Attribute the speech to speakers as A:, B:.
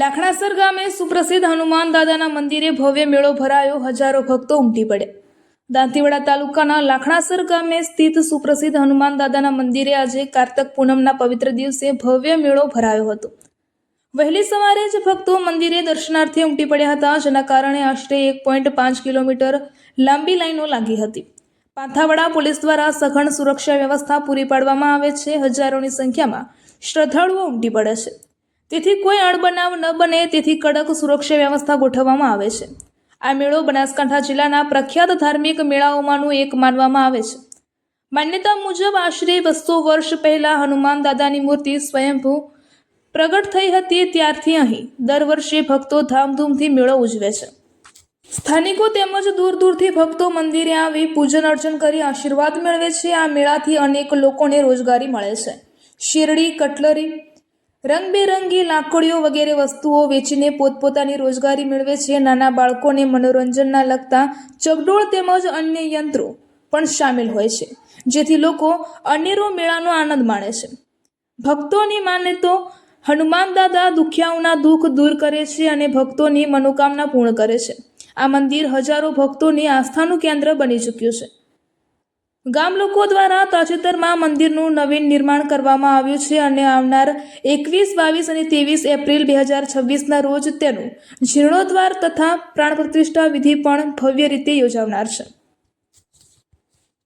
A: લાખણાસર ગામે સુપ્રસિદ્ધ હનુમાન દાદાના મંદિરે ભવ્ય મેળો ભરાયો. હજારો ભક્તો ઉમટી પડે દાંતીવાડા તાલુકાના લાખણાસર ગામે સ્થિત સુપ્રસિદ્ધ હનુમાન દાદાના મંદિરે આજે કાર્તક પૂનમના પવિત્ર દિવસે ભવ્ય મેળો ભરાયો હતો. વહેલી સવારે જ ભક્તો મંદિરે દર્શનાર્થે ઉમટી પડ્યા હતા. જેના કારણે આશરે એક પોઈન્ટ પાંચ કિલોમીટર લાંબી લાઈનો લાગી હતી. પાંથાવાડા પોલીસ દ્વારા સઘન સુરક્ષા વ્યવસ્થા પૂરી પાડવામાં આવે છે. હજારોની સંખ્યામાં શ્રદ્ધાળુઓ ઉમટી પડે છે. તેથી કોઈ અણબનાવ ન બને, તેથી કડક સુરક્ષા વ્યવસ્થા ગોઠવવામાં આવે છે. આ મેળો બનાસકાંઠા જિલ્લાના પ્રખ્યાત ધાર્મિક મેળાઓમાંનું એક માનવામાં આવે છે. માન્યતા મુજબ આશરે બસો વર્ષ પહેલાં હનુમાન દાદાની મૂર્તિ સ્વયંભૂ પ્રગટ થઈ હતી, ત્યારથી અહીં દર વર્ષે ભક્તો ધામધૂમથી મેળો ઉજવે છે. સ્થાનિકો તેમજ દૂર દૂરથી ભક્તો મંદિરે આવી પૂજન અર્ચન કરી આશીર્વાદ મેળવે છે. આ મેળાથી અનેક લોકોને રોજગારી મળે છે. શેરડી, કટલરી રંગબેરંગી લાકડીઓ વગેરે વસ્તુઓ વેચીને પોતપોતાની રોજગારી મેળવે છે. નાના બાળકોને મનોરંજનના લગતા ચગડોળ તેમજ અન્ય યંત્રો પણ સામેલ હોય છે, જેથી લોકો અનેરો મેળાનો આનંદ માણે છે. ભક્તોની માને તો હનુમાન દાદા દુખિયાઓના દુઃખ દૂર કરે છે અને ભક્તોની મનોકામના પૂર્ણ કરે છે. આ મંદિર હજારો ભક્તોની આસ્થાનું કેન્દ્ર બની ચૂક્યું છે. ગામ લોકો દ્વારા તાજેતરમાં મંદિરનું નવીન નિર્માણ કરવામાં આવ્યું છે અને આવનાર એકવીસ, બાવીસ અને ત્રેવીસ એપ્રિલ બે હજાર છવ્વીસના રોજ તેનું જીર્ણોદ્વાર તથા પ્રાણ પ્રતિષ્ઠા વિધિ પણ ભવ્ય રીતે યોજાનાર છે.